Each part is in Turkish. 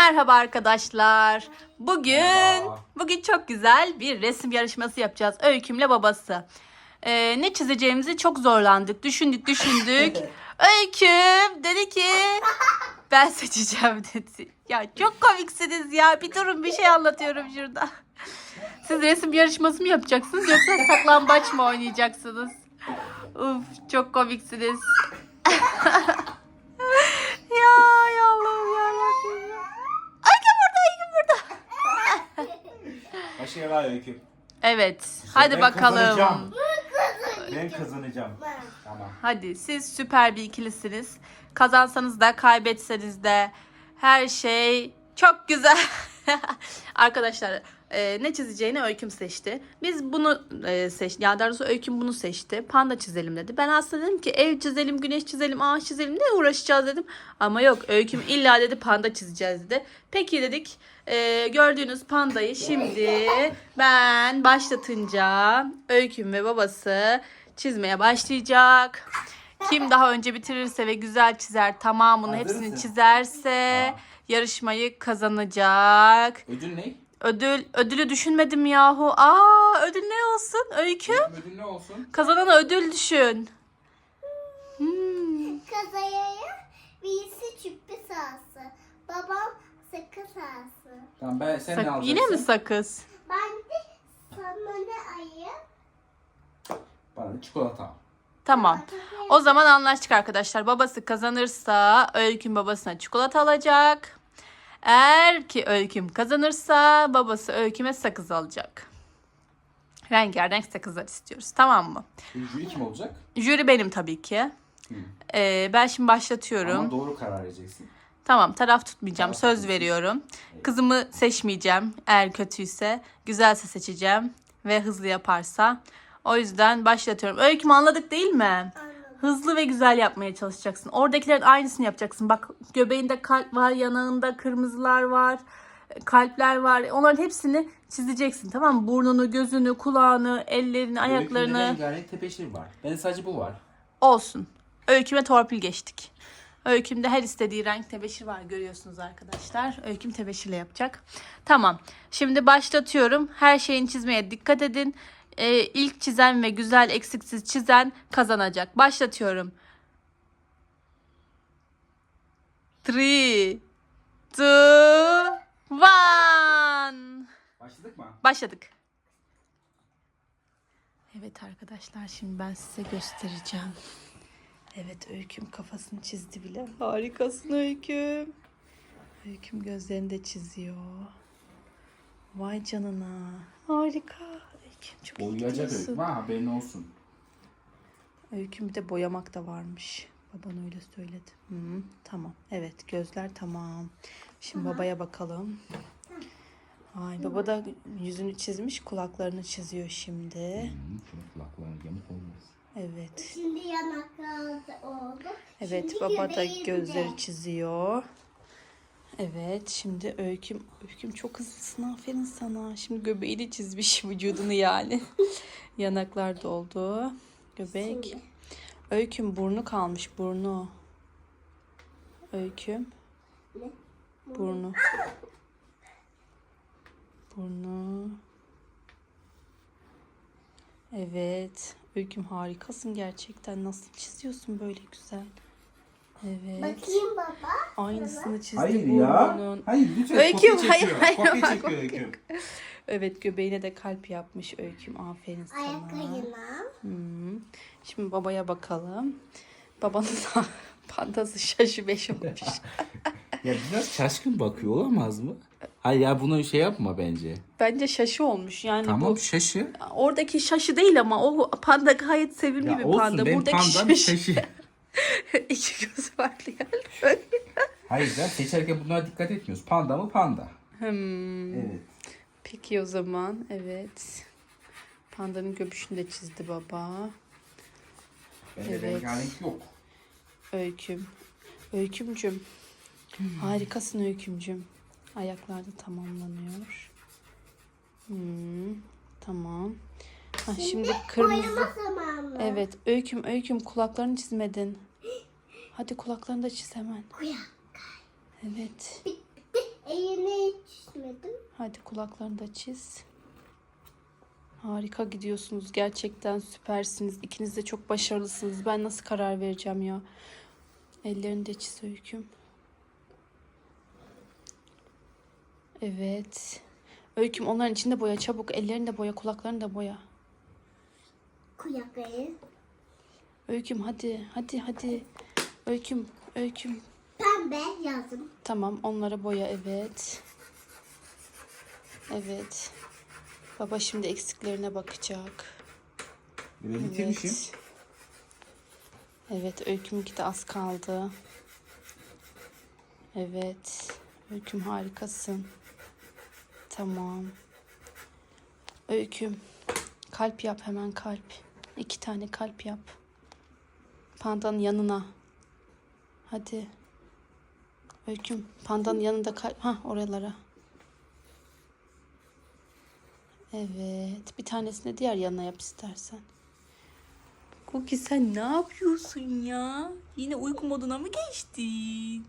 Merhaba arkadaşlar. Bugün Merhaba. bugün çok güzel bir resim yarışması yapacağız. Öykümle babası. Ee, ne çizeceğimizi çok zorlandık. Düşündük, düşündük. Öyküm dedi ki ben seçeceğim dedi. Ya çok komiksiniz ya. Bir durun bir şey anlatıyorum şurada. Siz resim yarışması mı yapacaksınız yoksa saklambaç mı oynayacaksınız? Uf çok komiksiniz. ya ya Allah'ım ya Rabbim ya. Öykü burada, Öykü burada. Öyküm. Evet, hadi ben bakalım. kazanacağım. Ben kazanacağım. Tamam. Hadi siz süper bir ikilisiniz. Kazansanız da kaybetseniz de her şey çok güzel. Arkadaşlar e, ne çizeceğini Öyküm seçti. Biz bunu e, seçtik. Ya daha doğrusu Öyküm bunu seçti. Panda çizelim dedi. Ben aslında dedim ki ev çizelim, güneş çizelim, ağaç çizelim. Ne uğraşacağız dedim. Ama yok Öyküm illa dedi panda çizeceğiz dedi. Peki dedik. E, gördüğünüz pandayı şimdi ben başlatınca Öyküm ve babası çizmeye başlayacak. Kim daha önce bitirirse ve güzel çizer tamamını Hazır hepsini çizerse Tamam. yarışmayı kazanacak. Ödül ne? Ödül ödülü düşünmedim yahu. Aa ödül ne olsun? Öykü. Ödül ne olsun? Kazanana ödül düşün. Hmm. Kazayaya birisi sürpriz alsın. Babam sakız alsın. Tamam ben sen Sak- ne alacaksın? yine mi sakız? Ben de sana ne ayı? Bana da çikolata al. Tamam. O zaman anlaştık arkadaşlar. Babası kazanırsa Öyküm babasına çikolata alacak. Eğer ki Öyküm kazanırsa babası Öyküm'e sakız alacak. Rengarenk sakızlar istiyoruz. Tamam mı? Jüri kim olacak? Jüri benim tabii ki. Hı. Ee, ben şimdi başlatıyorum. Ama doğru karar vereceksin. Tamam taraf tutmayacağım. Taraf Söz veriyorum. Kızımı seçmeyeceğim. Eğer kötüyse güzelse seçeceğim. Ve hızlı yaparsa. O yüzden başlatıyorum. Öykümü anladık değil mi? Anladım. Hızlı ve güzel yapmaya çalışacaksın. Oradakilerin aynısını yapacaksın. Bak göbeğinde kalp var, yanağında kırmızılar var, kalpler var. Onların hepsini çizeceksin tamam mı? Burnunu, gözünü, kulağını, ellerini, ayaklarını. rengarenk tepeşir var. Ben sadece bu var. Olsun. Öyküme torpil geçtik. Öykümde her istediği renk tebeşir var görüyorsunuz arkadaşlar. Öyküm tebeşirle yapacak. Tamam. Şimdi başlatıyorum. Her şeyin çizmeye dikkat edin. Ee, ilk çizen ve güzel eksiksiz çizen kazanacak. Başlatıyorum. 3 2 1 Başladık mı? Başladık. Evet arkadaşlar şimdi ben size göstereceğim. Evet Öyküm kafasını çizdi bile. Harikasın Öyküm. Öyküm gözlerini de çiziyor. Vay canına. Harika. Öyküm çok Boyayacak öyküm. Ha haberin olsun. Öyküm bir de boyamak da varmış. Baban öyle söyledi. Hı, tamam. Evet gözler tamam. Şimdi babaya bakalım. Ay baba da yüzünü çizmiş kulaklarını çiziyor şimdi. Şöyle kulaklarını yamuk olmaz. Evet. Şimdi yanaklar da oldu. Evet Şimdi baba da bir de. gözleri çiziyor. Evet şimdi Öyküm, Öyküm çok hızlısın aferin sana. Şimdi göbeğini çizmiş vücudunu yani. Yanaklar doldu. Göbek. Şimdi. Öyküm burnu kalmış burnu. Öyküm. Ne? Burnu. Burnu. Evet. Öyküm harikasın gerçekten. Nasıl çiziyorsun böyle güzel? Evet. Bakayım baba. Aynısını çizdi Hayır burnunun. ya. Hayır lütfen Öyküm, kopya hayır, çekiyor. hayır, kopya bak, çekiyor bak. öyküm. Evet göbeğine de kalp yapmış Öyküm. Aferin sana. Ayak ayına. Hmm. Şimdi babaya bakalım. Babanın da pandası şaşı beş olmuş. Ya biraz şaşkın bakıyor olamaz mı? Hayır ya bunu şey yapma bence. Bence şaşı olmuş. Yani Tamam bu şaşı. oradaki şaşı değil ama o panda gayet sevimli Ya bir olsun panda. benim Buradaki pandam şaşı. şaşı. İki gözü farklı yani. Hayır ya seçerken bunlara dikkat etmiyoruz. Panda mı panda? Hmm. Evet. Peki o zaman evet. Pandanın göbüşünü de çizdi baba. Bende Evet. rengarenk yok. Öyküm. Öykümcüm. Harikasın öykümcüm. Ayaklar da tamamlanıyor. Hmm, tamam. Ha, şimdi kırmızı. Evet öyküm öyküm kulaklarını çizmedin. Hadi kulaklarını da çiz hemen. Kulak. Evet. Bitti. Hadi kulaklarını da çiz. Harika gidiyorsunuz. Gerçekten süpersiniz. İkiniz de çok başarılısınız. Ben nasıl karar vereceğim ya? Ellerini de çiz öyküm. Evet. Öyküm onların içinde boya. Çabuk ellerini de boya, kulaklarını da boya. Kuyakayı. Öyküm hadi, hadi, hadi. Öyküm, öyküm. Pembe yazım. Tamam onlara boya evet. Evet. Baba şimdi eksiklerine bakacak. Ben bitirmişim. Evet. Evet öykümünki de az kaldı. Evet. Öyküm harikasın. Tamam. Öyküm. Kalp yap hemen kalp. İki tane kalp yap. Pandanın yanına. Hadi. Öyküm pandanın yanında kalp. Ha oralara. Evet. Bir tanesini diğer yanına yap istersen. Cookie sen ne yapıyorsun ya? Yine uyku moduna mı geçtin?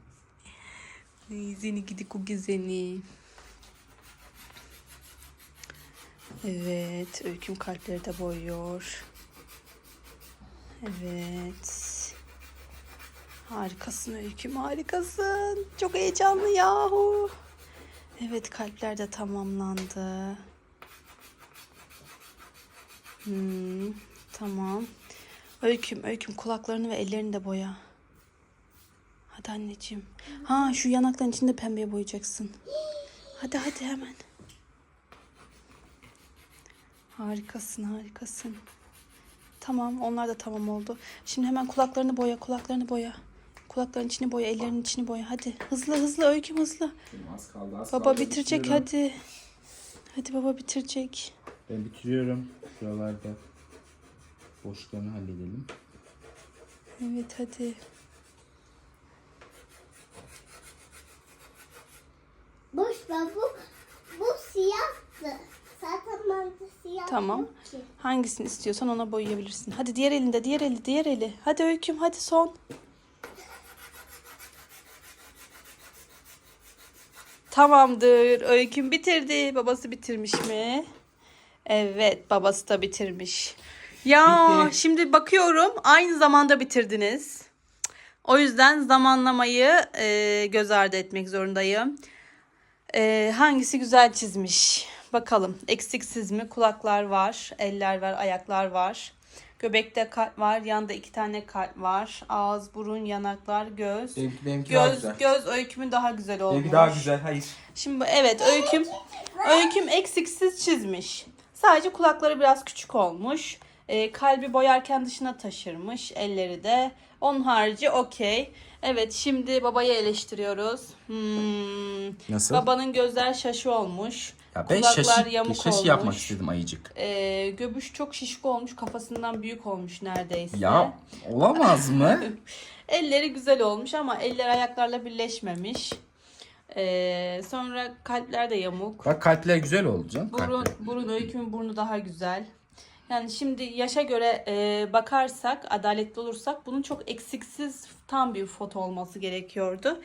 Ay, seni gidi Cookie seni. Evet. Öyküm kalpleri de boyuyor. Evet. Harikasın Öyküm harikasın. Çok heyecanlı yahu. Evet kalpler de tamamlandı. Hmm, tamam. Öyküm, öyküm kulaklarını ve ellerini de boya. Hadi anneciğim. Ha şu yanakların içinde pembeye boyayacaksın. Hadi hadi hemen. Harikasın harikasın. Tamam onlar da tamam oldu. Şimdi hemen kulaklarını boya kulaklarını boya. Kulakların içini boya ellerinin içini boya. Hadi hızlı hızlı öyküm hızlı. Az kaldı az Baba kaldı. bitirecek Bitiriyorum. hadi. Hadi baba bitirecek. Ben bitiriyorum. Şuralarda boşluklarını halledelim. Evet hadi. Boş ver bu. Bu siyahtı. Siyah Tamam. yok ki. Hangisini istiyorsan ona boyayabilirsin. Hadi diğer elinde, diğer eli, diğer eli. Hadi öyküm, hadi son. Tamamdır. Öyküm bitirdi. Babası bitirmiş mi? Evet, babası da bitirmiş. Ya Bitti. şimdi bakıyorum aynı zamanda bitirdiniz. O yüzden zamanlamayı e, göz ardı etmek zorundayım. E, hangisi güzel çizmiş? Bakalım. Eksiksiz mi? Kulaklar var, eller var, ayaklar var. Göbekte kalp var, yanda iki tane kalp var. Ağız, burun, yanaklar, göz. Benimki, benimki daha Göz, güzel. göz öykümün daha güzel olmuş. Benimki daha güzel. Hayır. Şimdi bu- evet öyküm öyküm eksiksiz çizmiş. Sadece kulakları biraz küçük olmuş. Ee, kalbi boyarken dışına taşırmış. Elleri de. Onun harici okey. Evet şimdi babayı eleştiriyoruz. Hmm, Nasıl? babanın gözler şaşı olmuş. Ya ben Kulaklar şaşı, yamuk şaşı olmuş. yapmak istedim ayıcık. Ee, göbüş çok şişko olmuş. Kafasından büyük olmuş neredeyse. Ya olamaz mı? Elleri güzel olmuş ama eller ayaklarla birleşmemiş. Ee, sonra kalpler de yamuk. Bak kalpler güzel oldu canım. Burun, kalpler. burun öykümün burnu daha güzel. Yani şimdi yaşa göre e, bakarsak, adaletli olursak bunun çok eksiksiz tam bir foto olması gerekiyordu.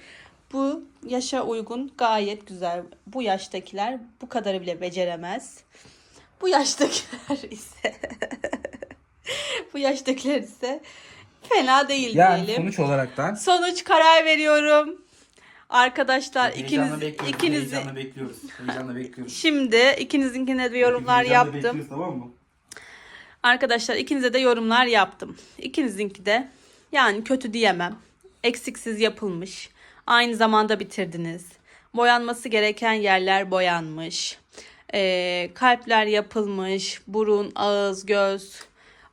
Bu yaşa uygun gayet güzel. Bu yaştakiler bu kadarı bile beceremez. Bu yaştakiler ise bu yaştakiler ise fena değil Yani diyelim. sonuç olaraktan Sonuç karar veriyorum. Arkadaşlar Heyecanla ikiniz bekliyoruz, ikinizi Heyecanla bekliyoruz. Heyecanla bekliyoruz. şimdi ikinizinkine de yorumlar Heyecanla yaptım. bekliyoruz, tamam mı? Arkadaşlar ikinize de yorumlar yaptım. İkinizinki de yani kötü diyemem. Eksiksiz yapılmış. Aynı zamanda bitirdiniz. Boyanması gereken yerler boyanmış. Ee, kalpler yapılmış. Burun, ağız, göz.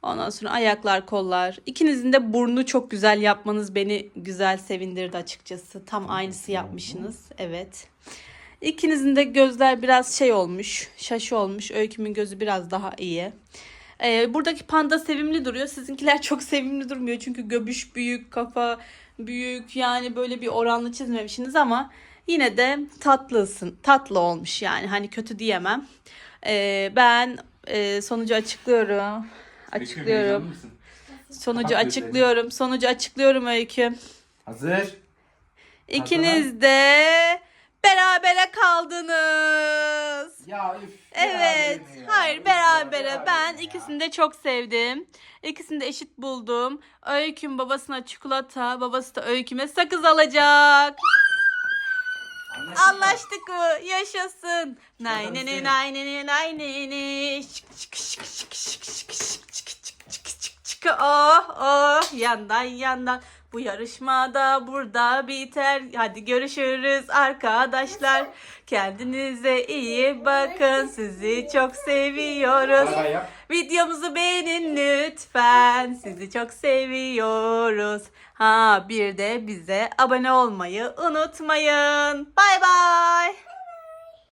Ondan sonra ayaklar, kollar. İkinizin de burnu çok güzel yapmanız beni güzel sevindirdi açıkçası. Tam aynısı yapmışsınız. Evet. İkinizin de gözler biraz şey olmuş. Şaşı olmuş. Öykümün gözü biraz daha iyi. Ee, buradaki panda sevimli duruyor. Sizinkiler çok sevimli durmuyor. Çünkü göbüş büyük, kafa büyük. Yani böyle bir oranlı çizmemişsiniz ama yine de tatlısın. Tatlı olmuş yani. Hani kötü diyemem. Ee, ben e, sonucu açıklıyorum. Açıklıyorum. Sonucu açıklıyorum. Sonucu açıklıyorum Öykü. Hazır. İkiniz de berabere kaldınız. ya. Üf, Evet. Hayır berabere. Ben ikisini de çok sevdim. İkisini de eşit buldum. Öyküm babasına çikolata, babası da öyküme sakız alacak. Anlaştık mı? Yaşasın. Nay ne ne nay ne ne nay ne ne. Şık şık şık şık şık şık şık şık şık şık şık şık. Oh oh yandan yandan. Bu yarışmada burada biter. Hadi görüşürüz arkadaşlar. Kendinize iyi bakın. Sizi çok seviyoruz. Bay bay yap. Videomuzu beğenin lütfen. Sizi çok seviyoruz. Ha bir de bize abone olmayı unutmayın. Bay bay.